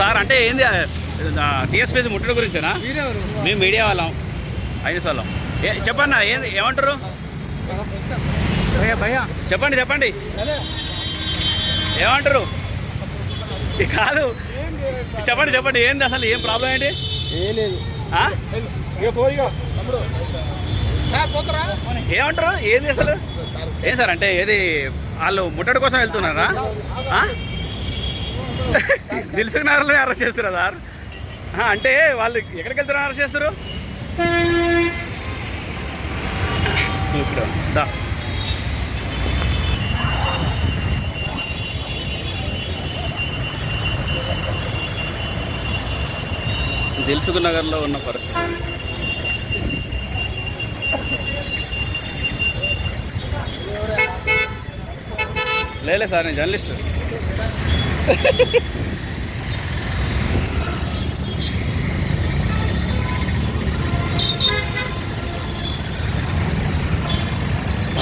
Sir. అంటే ఏంది TSPC ముట్టడి గురించేనా? మేము మీడియా వాళ్ళం. ఐదు వాళ్ళం. ఏ చెప్పన్నా ఏంది ఏమంటారు? చెప్పండి చెప్పండి. ఏమంటారు? కాదు. చెప్పండి చెప్పండి. ఏంది అసలు ఏం ప్రాబ్లం ఏంటి? ఏమంటారు? ఏంది అసలు? ఏం సార్ అంటే ఏది వాళ్ళు ముట్టడి కోసం వెళ్తున్నారా? ఆ? దిల్సుఖ్ అరెస్ట్ చేస్తారా సార్? అంటే వాళ్ళు ఎక్కడికి వెళ్తారని అరెస్ట్ చేస్తారు ఇప్పుడు దా. దిల్సుఖ్ నగర్లో ఉన్న పరిస్థితి. లేలే సార్ నేను జర్నలిస్ట్.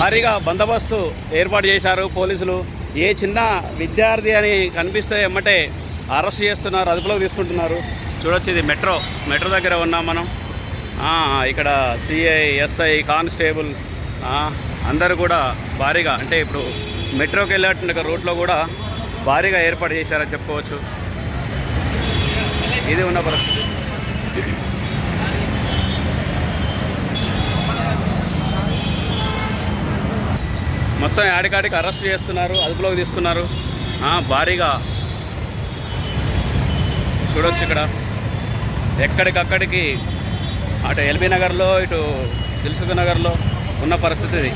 భారీగా బందోబస్తు ఏర్పాటు చేశారు పోలీసులు. ఏ చిన్న విద్యార్థి అని కనిపిస్తే ఎమ్మటే అరెస్ట్ చేస్తున్నారు అదుపులోకి తీసుకుంటున్నారు. చూడొచ్చు ఇది మెట్రో మెట్రో దగ్గర ఉన్నాం మనం. ఇక్కడ సిఐ ఎస్ఐ కానిస్టేబుల్ ఆ, అందరూ కూడా భారీగా అంటే ఇప్పుడు మెట్రోకి వెళ్ళేటువంటి రూట్లో కూడా భారీగా ఏర్పాటు చేశారని చెప్పుకోవచ్చు. ఇది ఉన్న పరిస్థితి. మొత్తం యాడికాడికి అరెస్ట్ చేస్తున్నారు అదుపులోకి తీసుకున్నారు. ఆ, భారీగా. చూడొచ్చు ఇక్కడ. ఎక్కడికక్కడికి అటు ఎల్బీ నగర్లో ఇటు దిల్సుఖ్ నగర్లో ఉన్న పరిస్థితి ఇది.